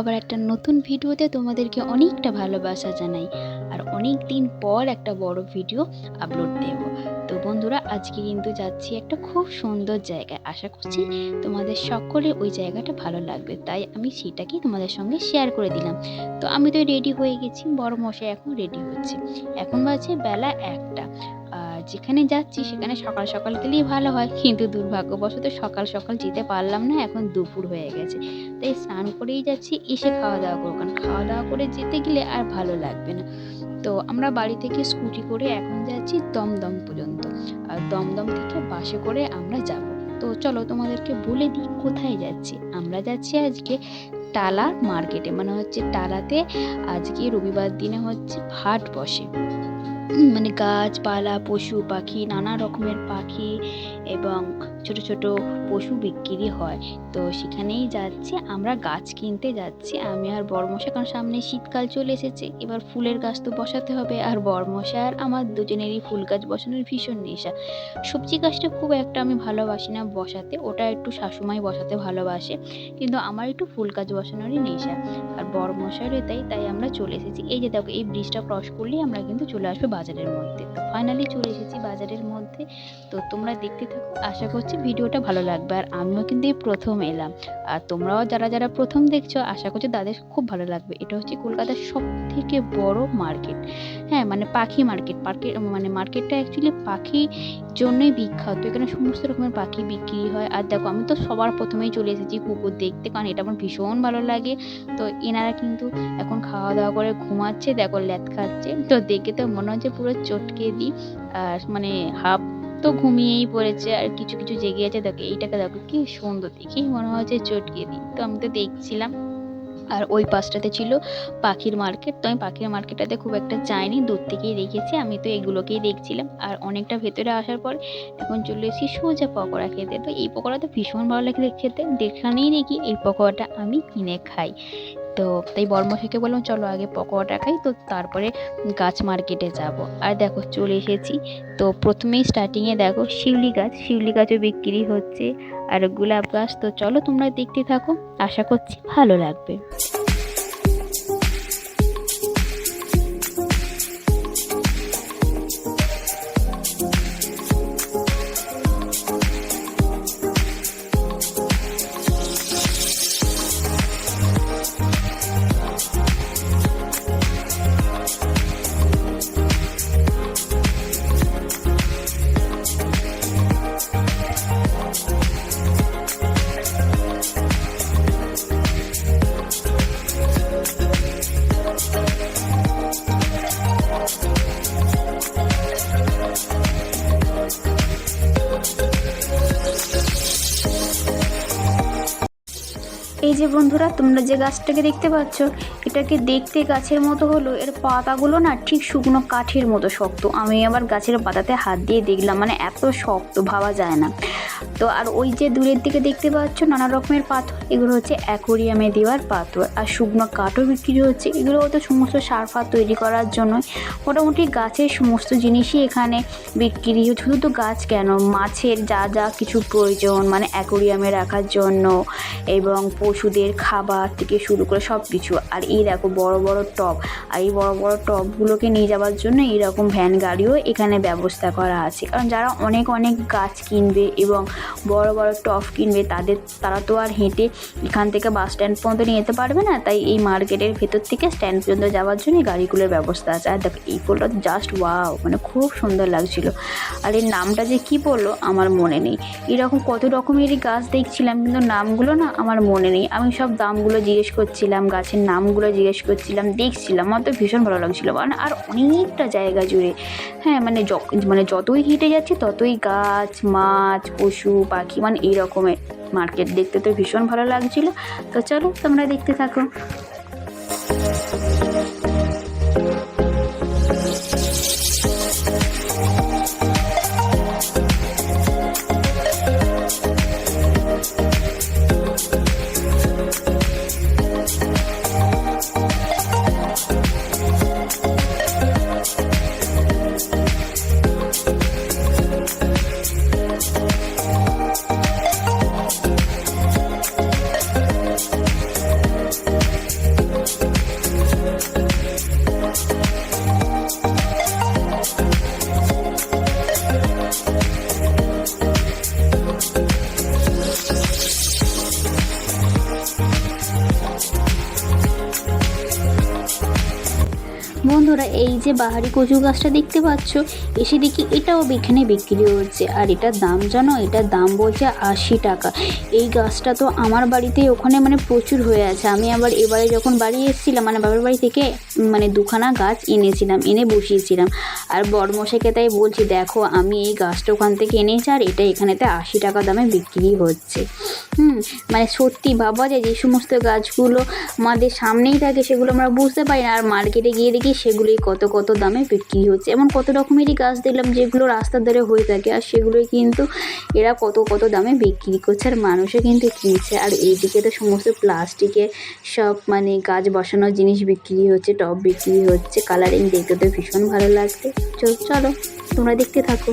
আবার একটা নতুন ভিডিওতে তোমাদেরকে অনেকটা ভালোবাসা জানাই। আর অনেক দিন পর একটা বড় ভিডিও আপলোড দেব। তো বন্ধুরা, আজকে কিন্তু যাচ্ছি একটা খুব সুন্দর জায়গায়। আশা করছি তোমাদের সকলে ওই জায়গাটা ভালো লাগবে। তাই আমি সেটাকেই তোমাদের সঙ্গে শেয়ার করে দিলাম। তো আমি তো রেডি হয়ে গেছি, বড় মশাই এখন রেডি হচ্ছে। এখন বাজে বেলা একটা। যেখানে যাচ্ছি সেখানে সকাল সকাল গেলেই ভালো হয়। কিন্তু দুর্ভাগ্যবশত সকাল সকাল যেতে পারলাম না, এখন দুপুর হয়ে গেছে। তাই স্নান করেই যাচ্ছি, এসে খাওয়া দাওয়া করব। কারণ খাওয়া দাওয়া করে যেতে গেলে আর ভালো লাগবে না। তো আমরা বাড়ি থেকে স্কুটি করে এখন যাচ্ছি দমদম পর্যন্ত। আর দমদম থেকে বাসে করে আমরা যাব। তো চলো তোমাদেরকে বলে দিই কোথায় যাচ্ছি। আমরা যাচ্ছি আজকে টালা মার্কেটে। মানে হচ্ছে টালাতে আজকে রবিবার দিনে হচ্ছে হাট বসে। মানে গাছপালা, পশু পাখি, নানা রকমের পাখি এবং ছোট ছোট পশু বিক্রি হয়। তো সেখানেই যাচ্ছি, আমরা গাছ কিনতে যাচ্ছি। আমি আর বড়মশা কারণ সামনে শীতকাল চলে এসেছে, এবার ফুলের গাছ তো বসাতে হবে। আর বড়মশা আর আমার দুজনেরই ফুল গাছ বসানোর ভীষণ নেশা। সবজি গাছটা খুব একটা আমি ভালোবাসি না বসাতে, ওটা একটু শাশুমাই বসাতে ভালোবাসে, কিন্তু আমার একটু ফুল গাছ বসানোরই নেশা। আর বড়মশাইরও তাই তাই আমরা চলে এসেছি। এই যে দেখো, এই ব্রিজটা ক্রস করলেই আমরা কিন্তু চলে আসব বাজারের মধ্যে। তো ফাইনালি চলে এসেছি বাজারের মধ্যে। তো তোমরা দেখতে থাকো, আশা করছি ভিডিওটা ভালো লাগবে। আর আমিও কিন্তু এই প্রথম এলাম। আর তোমরাও যারা যারা প্রথম দেখছ, আশা করছি তাদের খুব ভালো লাগবে। এটা হচ্ছে কলকাতার সব থেকে বড় মার্কেট। হ্যাঁ মানে পাখি মার্কেট। মার্কেট মানে মার্কেটটা অ্যাকচুয়ালি পাখি জন্যই বিখ্যাত। এখানে সমস্ত রকমের পাখি বিক্রি হয়। আর দেখো, আমি তো সবার প্রথমেই চলে এসেছি কুকুর দেখতে, কারণ এটা আমার ভীষণ ভালো লাগে। তো এনারা কিন্তু এখন খাওয়া দাওয়া করে ঘুমাচ্ছে, দেখো ল্যাদ খাচ্ছে। তো দেখে তো মনে হচ্ছে পুরো চটকে দিই, আর মানে হাফ তো ঘুমিয়েই পড়েছে, আর কিছু কিছু জেগে আছে, দেখো এইটাকে দেখো কি সুন্দর, দেখেই মনে হচ্ছে চটকে দিই। তো আমি তো দেখছিলাম, আর ওই পাশটাতে ছিল পাখির মার্কেট, তো আমি পাখির মার্কেটটাতে খুব একটা যাইনি, দূর থেকেই দেখেছি, আমি তো এগুলোকেই দেখছিলাম। আর অনেকটা ভেতরে আসার পর এখন চলে এসেছি সোজা পকোড়া খেতে, তো এই পকোড়া তো ভীষণ ভালো লাগে খেতে, দেখানেই নাকি এই পকোড়াটা আমি কিনে খাই। তো তাই বর্মশাইকে বললাম, চলো আগে পকোড়াটা খাই, তো তারপরে গাছ মার্কেটে যাব। আর দেখো চলে এসেছি। তো প্রথমেই স্টার্টিংয়ে দেখো শিউলি গাছ, শিউলি গাছও বিক্রি হচ্ছে আর গোলাপ গাছ। তো চলো তোমরা দেখতে থাকো, আশা করছি ভালো লাগবে। বন্ধুরা, তোমরা যে গাছটাকে দেখতে পাচ্ছ, এটাকে দেখতে গাছের মতো হলো এর পাতাগুলো না ঠিক শুকনো কাঠের মতো শক্ত। আমি আবার গাছের পাতাতে হাত দিয়ে দেখলাম মানে এত শক্ত, ভাবা যায় না। তো আর ওই যে দূরের দিকে দেখতে পাচ্ছ নানা রকমের পাথর, এগুলো হচ্ছে অ্যাকোরিয়ামে দেওয়ার পাথর। আর শুকনো কাঠও বিক্রি হচ্ছে, এগুলো হয়তো সমস্ত সার ফার তৈরি করার জন্য। মোটামুটি গাছের সমস্ত জিনিসই এখানে বিক্রি হচ্ছে, শুধু তো গাছ কেন? মাছের যা যা কিছু প্রয়োজন মানে অ্যাকোরিয়ামে রাখার জন্য এবং পশুদের খাবার থেকে শুরু করে সব কিছু আর এই দেখো বড় বড় টব, আর এই বড় বড় টবগুলোকে নিয়ে যাওয়ার জন্য এইরকম ভ্যান গাড়িও এখানে ব্যবস্থা করা আছে। কারণ যারা অনেক অনেক গাছ কিনবে এবং বড় বড় টব কিনবে, তাদের, তারা তো আর হেঁটে এখান থেকে বাস স্ট্যান্ড পর্যন্ত নিয়ে যেতে পারবে না। তাই এই মার্কেটের ভেতর থেকে স্ট্যান্ড পর্যন্ত যাওয়ার জন্য গাড়িগুলোর ব্যবস্থা আছে। আর দেখো, এই ফুলটা জাস্ট ওয়াও মানে খুব সুন্দর লাগছিল। আর এর নামটা যে কি বলল, আমার মনে নেই। এরকম কত রকমেরই গাছ দেখছিলাম, কিন্তু নামগুলো না আমার মনে নেই। আমি সব দামগুলো জিজ্ঞেস করছিলাম, গাছের নামগুলো জিজ্ঞেস করছিলাম, দেখছিলাম, আমার তো ভীষণ ভালো লাগছিল। কারণ আর অনেকটা জায়গা জুড়ে হ্যাঁ মানে মানে যতই হেঁটে যাচ্ছি, ততই গাছ, মাছ, পশু পাখি মানে এই রকমের মার্কেট দেখতে তো ভীষণ ভালো লাগছিল। তো চলো তোমরা দেখতে থাকো। যে বাহারি কচু গাছটা দেখতে পাচ্ছ? এসে দেখি এটাও এখানে বিক্রি হচ্ছে। আর এটার দাম জানো? এটার দাম বলছে আশি টাকা। এই গাছটা তো আমার বাড়িতে ওখানে মানে প্রচুর হয়ে আছে। আমি আবার এবারে যখন বাড়ি এসেছিলাম মানে বাবার বাড়ি থেকে মানে দুখানা গাছ এনেছিলাম, এনে বসিয়েছিলাম। আর বড়মশাইকে তাই বলছি, দেখো, আমি এই গাছটা ওখান থেকে এনেছি আর এটা এখানেতে আশি টাকা দামে বিক্রি হচ্ছে। হুম মানে সত্যি ভাবা যায়, যে সমস্ত গাছগুলো আমাদের সামনেই থাকে, সেগুলো আমরা বুঝতে পারি না। আর মার্কেটে গিয়ে দেখি সেগুলোই কত কত দামে বিক্রি হচ্ছে। এমন কত রকমেরই গাছ দেখলাম যেগুলো রাস্তার ধারে হয়ে থাকে আর সেগুলোই কিন্তু এরা কত কত দামে বিক্রি করছে আর মানুষও কিন্তু কিনছে। আর এইদিকে তো সমস্ত প্লাস্টিকের সব মানে গাছ বসানোর জিনিস বিক্রি হচ্ছে টপ বিক্রি হচ্ছে কালারিং দেখতে তো ভীষণ ভালো লাগছে। চলো, তোমরা দেখতে থাকো।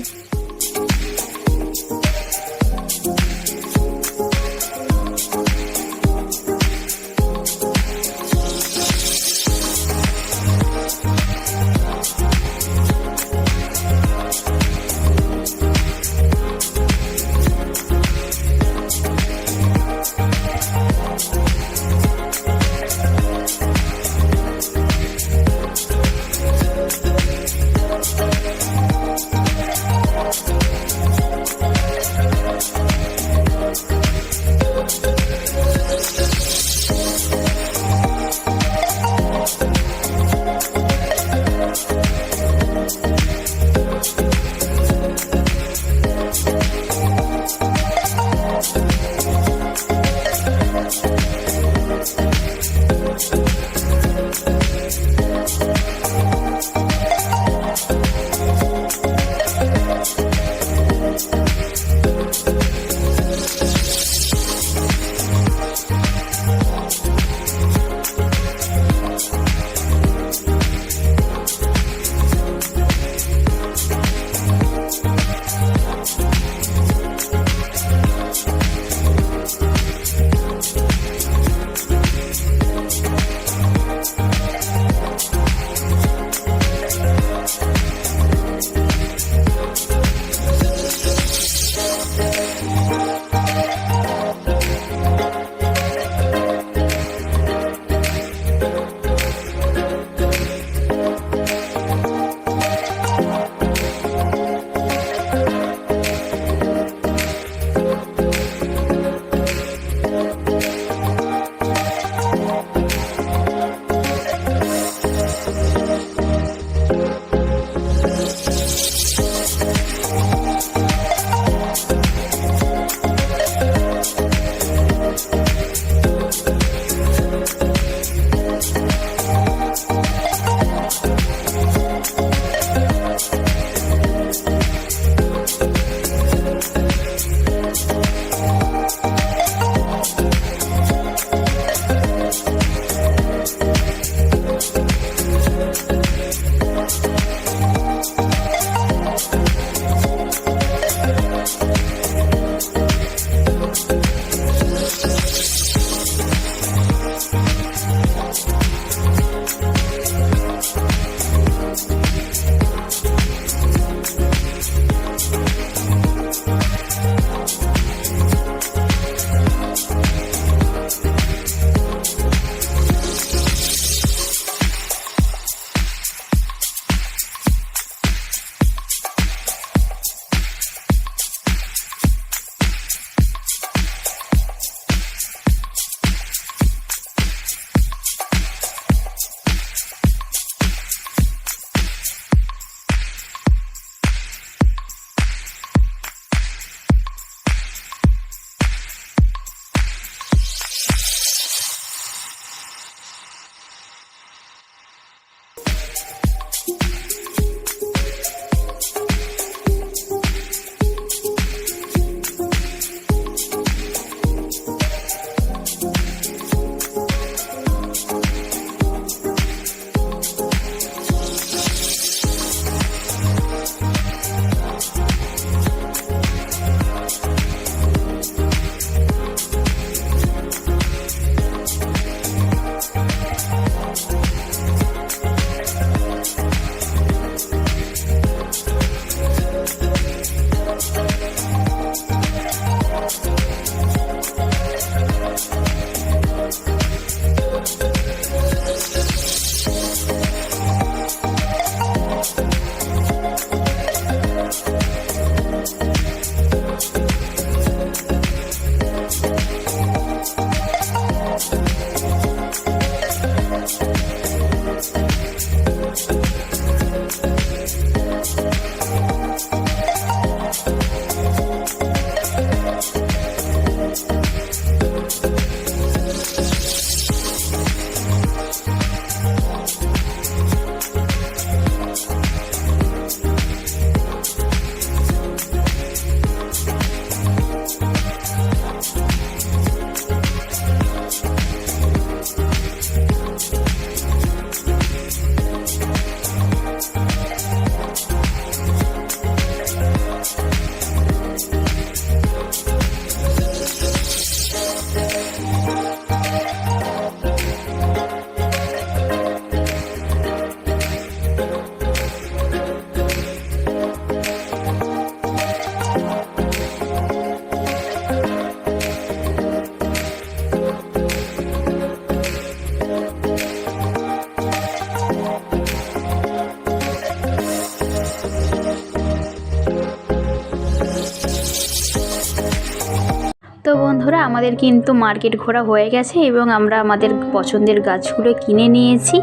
আমাদের কিন্তু মার্কেট ঘোরা হয়ে গেছে এবং আমরা আমাদের পছন্দের গাছগুলো কিনে নিয়েছি।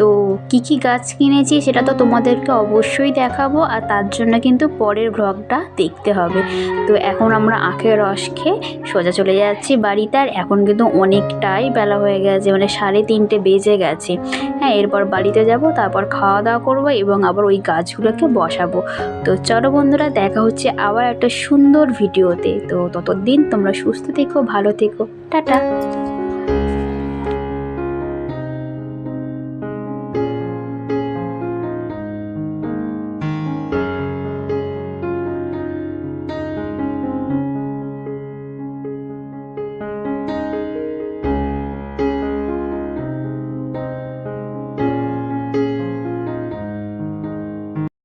তো কি কি গাছ কিনেছি সেটা তো তোমাদেরকে অবশ্যই দেখাবো, আর তার জন্য কিন্তু পরের ভ্লগটা দেখতে হবে। তো এখন আমরা আখের রস খেয়ে সোজা চলে যাচ্ছি বাড়িতে, আর এখন কিন্তু অনেকটাই বেলা হয়ে গেছে মানে সাড়ে তিনটে বেজে গেছে। হ্যাঁ এরপর বাড়িতে যাব, তারপর খাওয়া দাওয়া করব এবং আবার ওই গাছগুলোকে বসাবো। তো চলো বন্ধুরা, দেখা হচ্ছে আবার একটা সুন্দর ভিডিওতে। তো ততদিন তোমরা সুস্থ থেকো, ভালো থেকো। টাটা।